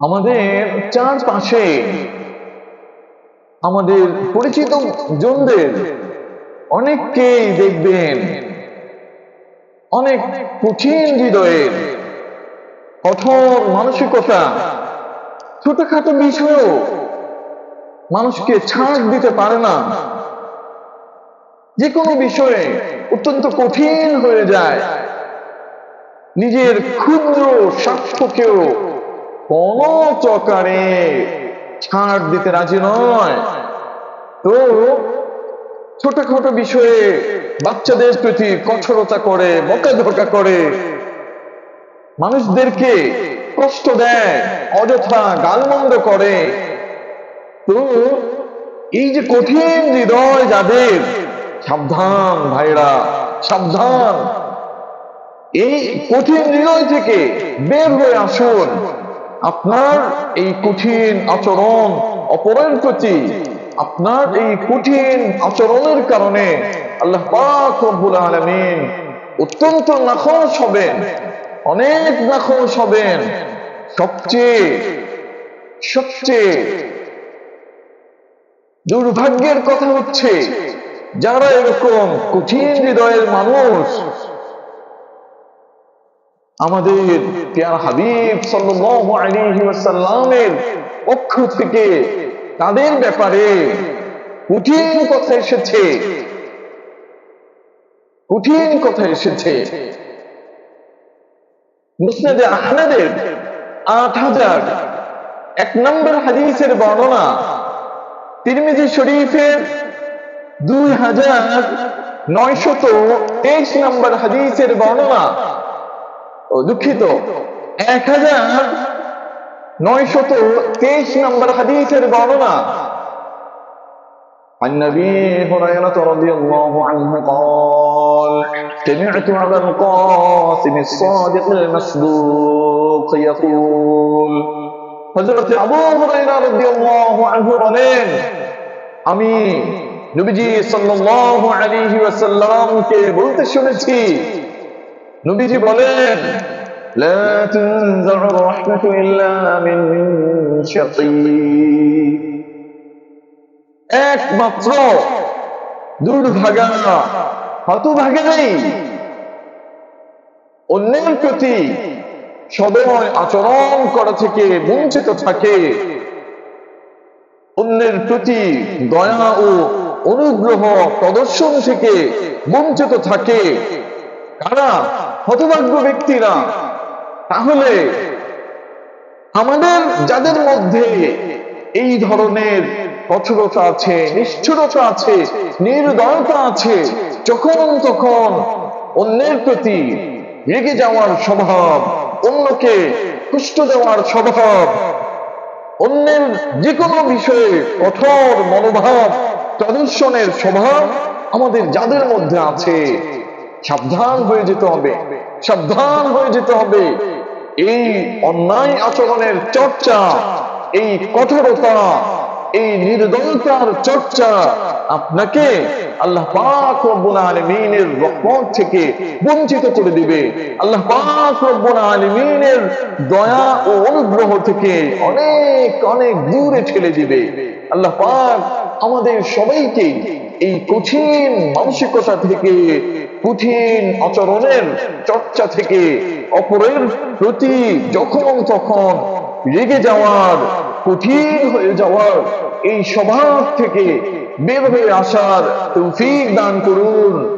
আমাদের চারপাশে আমাদের পরিচিত জনদের অনেককেই দেখবেন। অনেক কঠিন হৃদয়ের, কঠোর মানসিকতা, ছোটখাটো বিষয়েও মানুষকে ছাড় দিতে পারে না। যে কোনো বিষয়ে অত্যন্ত কঠিন হয়ে যায়। নিজের ক্ষুদ্র স্বার্থকেও কোন প্রকারে ছাড় দিতে রাজি নয়। তো ছোটখাটো বিষয়ে বাচ্চাদের প্রতি কঠোরতা করে, বকাঝকা করে মানুষদেরকে কষ্ট দেয়, অযথা গালমন্দ করে। তো এই যে কঠিন হৃদয় যাদের, সাবধান ভাইরা, সাবধান। এই কঠিন হৃদয় থেকে বের হয়ে আসুন। আপনার এই কঠিন আচরণ অপরের প্রতি আপনার এই কঠিন আচরণের কারণে আল্লাহ পাক রব্বুল আলামিন অত্যন্ত নাখোশ হবেন, অনেক নাখোশ হবেন। সবচেয়ে সবচেয়ে দুর্ভাগ্যের কথা হচ্ছে, যারা এরকম কঠিন হৃদয়ের মানুষ আমাদের পেয়ার হাবিব ওয়াসাল্লামের পক্ষ থেকে তাদের ব্যাপারে কঠিন কথা এসেছে। কঠিন কথা এসেছে। মুসনাদে আহমেদের আট হাজার এক নম্বর হাদিসের বর্ণনা তিরমিজি শরীফের দুই হাজার নয়শত তেইশ নম্বর হাদিসের বর্ণনা দুঃখিত এক হাজার নয়শত তেইশ নম্বর হাদিসের বর্ণনা عن ابي هريره رضي الله عنه قال سمعت ابا القاسم الصادق المصدوق يقول হযরত আবু হুরায়রা রাদিয়াল্লাহু আনহু বলেন আমি নবীজি সাল্লাল্লাহু আলাইহি ওয়াসাল্লামকে বলতে শুনেছি নবীজি বলেন لا تنزع الرحمة إلا من شقي একমাত্র দুর্ভাগা হতভাগে নেই অন্যের প্রতি সদয় আচরণ করা থেকে বঞ্চিত থাকে অন্যের প্রতি দয়া ও অনুগ্রহ প্রদর্শন থেকে বঞ্চিত থাকে কারা হতভাগ্য ব্যক্তিরা তাহলে আমাদের যাদের মধ্যে এই ধরনের কঠোরতা আছে, নিষ্ঠুরতা আছে, নির্দয়তা আছে, যখন তখন অন্যের প্রতি রেগে যাওয়ার স্বভাব, অন্যকে কষ্ট দেওয়ার স্বভাব, অন্যের যে কোনো বিষয়ে কঠোর মনোভাব, প্রদর্শনের স্বভাব আমাদের যাদের মধ্যে আছে, সাবধান হয়ে যেতে হবে, সাবধান হয়ে যেতে হবে। এই অন্যায় আচরণের চর্চা, এই কঠোরতা, এই নির্দয়তার চর্চা আপনাকে আল্লাহ পাক রব্বুল আলামিনের রহমত থেকে বঞ্চিত করে দিবে। আল্লাহ পাক রব্বুল আলামিনের দয়া ও অনুগ্রহ থেকে অনেক অনেক দূরে ঠেলে দিবে। আল্লাহ পাক আমাদের সবাইকে এই কঠিন মানসিকতা থেকে, কঠিন আচরণের চর্চা থেকে, অপরের প্রতি যখন তখন রেগে যাওয়ার, কঠিন হয়ে যাওয়ার এই স্বভাব থেকে বের হয়ে আসার তৌফিক দান করুন।